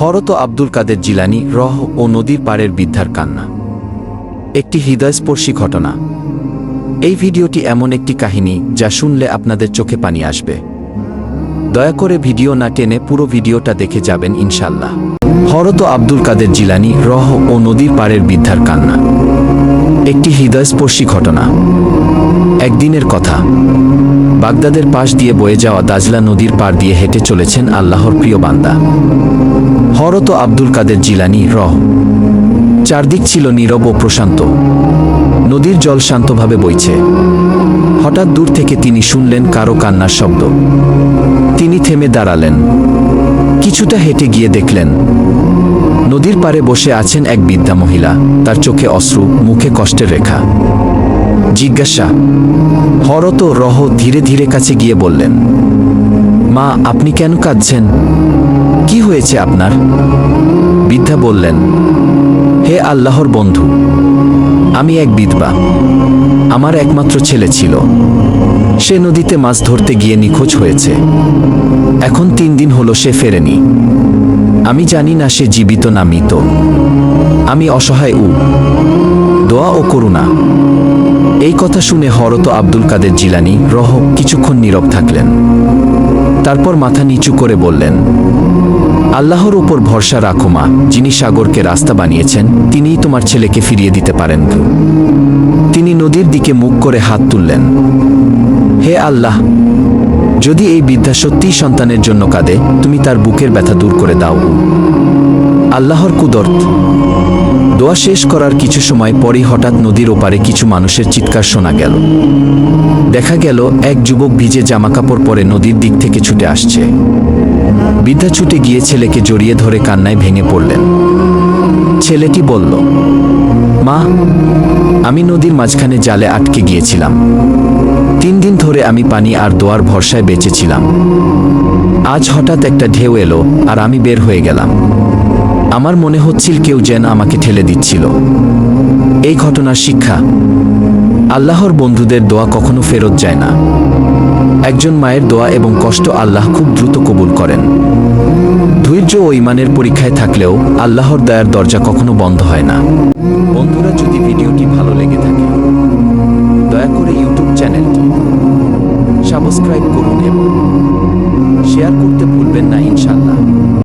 হরত আব্দুল কাদের জিলানি রহ ও নদীর পাড়ের বৃদ্ধার কান্না। একটি হৃদয়স্পর্শী ঘটনা। এই ভিডিওটি এমন একটি কাহিনী যা শুনলে আপনাদের চোখে পানি আসবে। দয়া করে ভিডিও না টেনে পুরো ভিডিওটা দেখে যাবেন ইনশাল্লাহ হরত আব্দুল কাদের জিলানি রহ ও নদীর পাড়ের বৃদ্ধার কান্না। একটি হৃদয়স্পর্শী ঘটনা। একদিনের কথা। বাগদাদের পাশ দিয়ে বয়ে যাওয়া দাজলা নদীর পার দিয়ে হেঁটে চলেছেন আল্লাহর প্রিয় বান্দা। হরত আব্দুল কাদের জিলানি রহ। চারদিক ছিল নীরব ও প্রশান্ত। নদীর জল শান্তভাবে বইছে। হঠাৎ দূর থেকে তিনি শুনলেন কারও কান্নার শব্দ। তিনি থেমে দাঁড়ালেন। কিছুটা হেঁটে গিয়ে দেখলেন, নদীর পাড়ে বসে আছেন এক বৃদ্ধা মহিলা। তার চোখে অশ্রু, মুখে কষ্টের রেখা। জিজ্ঞাসা, হরত রহ ধীরে ধীরে কাছে গিয়ে বললেন, মা, আপনি কেন কাঁদছেন? কি হয়েছে আপনার? বৃদ্ধা বললেন, হে আল্লাহর বন্ধু, আমি এক বিধবা। আমার একমাত্র ছেলে ছিল। সে নদীতে মাছ ধরতে গিয়ে নিখোঁজ হয়েছে। এখন তিন দিন হলো সে ফেরেনি। আমি জানি না সে জীবিত না মৃত। আমি অসহায় উ দোয়া ও করুণা। এই কথা শুনে হরত আব্দুল কাদের জিলানি রহ কিছুক্ষণ নীরব থাকলেন। তারপর মাথা নিচু করে বললেন আল্লাহর উপর ভরসা রাখো মা। যিনি সাগরকে রাস্তা বানিয়েছেন, তিনিই তোমার ছেলেকে ফিরিয়ে দিতে পারেন তিনি নদীর দিকে মুখ করে হাত তুললেন। হে আল্লাহ, যদি এই বিদ্যা সত্যিই সন্তানের জন্য কাঁদে, তুমি তার বুকের ব্যথা দূর করে দাও। আল্লাহর কুদরত দোয়া শেষ করার কিছু সময় পরই হঠাৎ নদীর ওপারে কিছু মানুষের চিৎকার শোনা গেল। দেখা গেল, এক যুবক ভিজে জামাকাপড় পরে নদীর দিক থেকে ছুটে আসছে। বৃদ্ধা ছুটে গিয়ে ছেলেকে জড়িয়ে ধরে কান্নায় ভেঙে পড়লেন। ছেলেটি বলল, মা, আমি নদীর মাঝখানে জালে আটকে গিয়েছিলাম। তিন দিন ধরে আমি পানি আর দোয়ার ভরসায় বেঁচেছিলাম। আজ হঠাৎ একটা ঢেউ এলো আর আমি বের হয়ে গেলাম। আমার মনে হচ্ছিল কেউ যেন আমাকে ঠেলে দিচ্ছিল। এই ঘটনার শিক্ষা, আল্লাহর বন্ধুদের দোয়া কখনো ফেরত যায় না। একজন মায়ের দোয়া এবং কষ্ট আল্লাহ খুব দ্রুত কবুল করেন। ধৈর্য ও ইমানের পরীক্ষায় থাকলেও আল্লাহর দয়ার দরজা কখনো বন্ধ হয় না। বন্ধুরা, যদি ভিডিওটি ভালো লেগে থাকে, দয়া করে ইউটিউব চ্যানেলটি সাবস্ক্রাইব করুন এবং শেয়ার করতে ভুলবেন না।